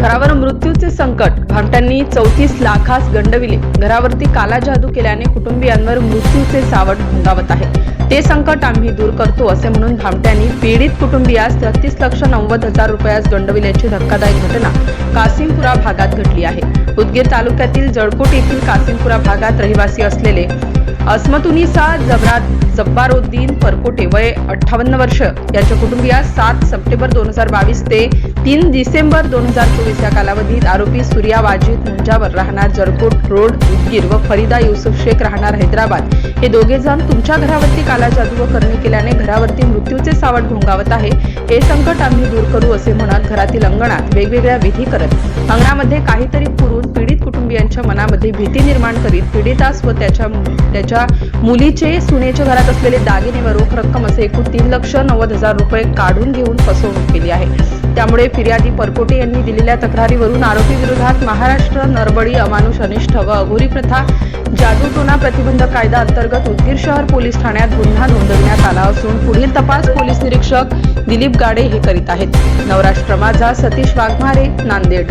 घरावर मृत्यूचे संकट. भामट्यांनी चौतीस लाखास गंडविले घरावरती काला जादू केल्याने कुटुंबियांवर मृत्यूचे सावट घुंगावत आहे. ते संकट आम्ही दूर करतो असे म्हणून भामट्यांनी पीडित कुटुंबियास तेहतीस लक्ष नव्वद हजार रुपयास गंडविल्याची धक्कादायक घटना कासिमपुरा भागात घडली आहे. उदगीर तालुक्यातील जळकोट येथील कासिमपुरा भागात रहिवासी असलेले अस्मतुनिसा जबरात जब्बारुद्दीन परकोटे वय अठ्ठावन्न वर्ष. याच्या कुटुंबियास सात सप्टेंबर दोन हजार बावीस ते तीन डिसेंबर दोन हजार चोवीस या कालावधीत आरोपी सूर्या वाजिद मुंजावर राहणार जरकोट रोड उदगीर व फरीदा युसुफ शेख राहणार हैदराबाद. हे दोघे जण तुमच्या घरावरती काला जादू व करणी केल्याने घरावरती मृत्यूचे सावट घोंगावत आहे. हे संकट आम्ही दूर करू असे म्हणत घरातील अंगणात वेगवेगळ्या विधी करत अंगणामध्ये काहीतरी पुरून कुटुंबियांच्या मनामध्ये भीती निर्माण करीत पीडितास व त्याच्या त्याच्या मुलीचे सुनेच्या घरात असलेले दागिने व रोख रक्कम असे एकूण तीन लक्ष नव्वद हजार रुपये काढून घेऊन फसवणूक केली आहे. त्यामुळे फिर्यादी परकोटे यांनी दिलेल्या तक्रारीवरून आरोपी विरोधात महाराष्ट्र नरबडी अमानुष अनिष्ठ व अघोरी प्रथा जादूटोना प्रतिबंध कायदा अंतर्गत उदगीर शहर पोलीस ठाण्यात गुन्हा नोंदवण्यात आला असून पुढील तपास पोलीस निरीक्षक दिलीप गाडे हे करीत आहेत. नवराष्ट्र माझा सतीश वाघमारे नांदेड.